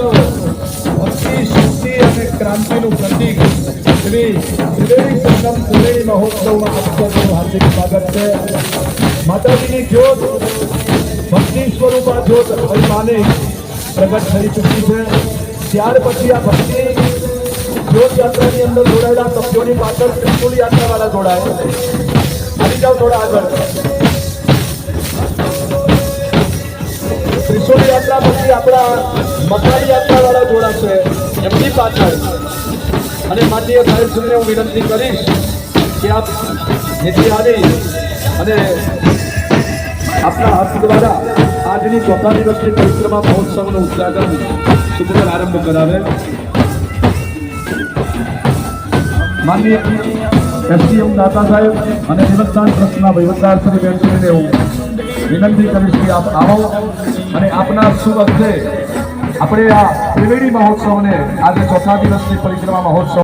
ભક્તિ શક્તિ અને ક્રાંતિનું પ્રતીક શ્રી ત્રિવેણી સંગમ મહોત્સવમાં આપ સૌનું હાર્દિક સ્વાગત છે માતાજીની જ્યોત ભક્તિ સ્વરૂપા જ્યોત હરિમાની પ્રગટ થઈ ચૂકી છે ત્યાર પછી આ ભક્તિ જ્યોત અંદર જોડાયેલા સભ્યોની પાછળ ત્રિશુલ યાત્રાવાળા જોડાય આવી થોડા આગળ ત્રિશુલ યાત્રા પછી આપણા મકાઈ યાત્રા વાળા જોડાશે. એમની પાછળ. અને માનનીય સાહેબ શ્રીને હું વિનંતી કરીશ કે આપ આવી અને આપના હાથ દ્વારા આજની ચોથા દિવસની પરિક્રમા મહોત્સવનું ઉદઘાટન સુંદર આરંભ કરાવે. માનનીય એસડીએમ દાતા સાહેબ અને નિવૃત્તાન ટ્રસ્ટના વહીવટદાર શ્રી બેનશ્રીને હું વિનંતી કરીશ કે આપ આવો અને આપના શુભ આપણે આ ત્રિવેણી મહોત્સવને આજે ચોથા દિવસની પરિક્રમા મહોત્સવ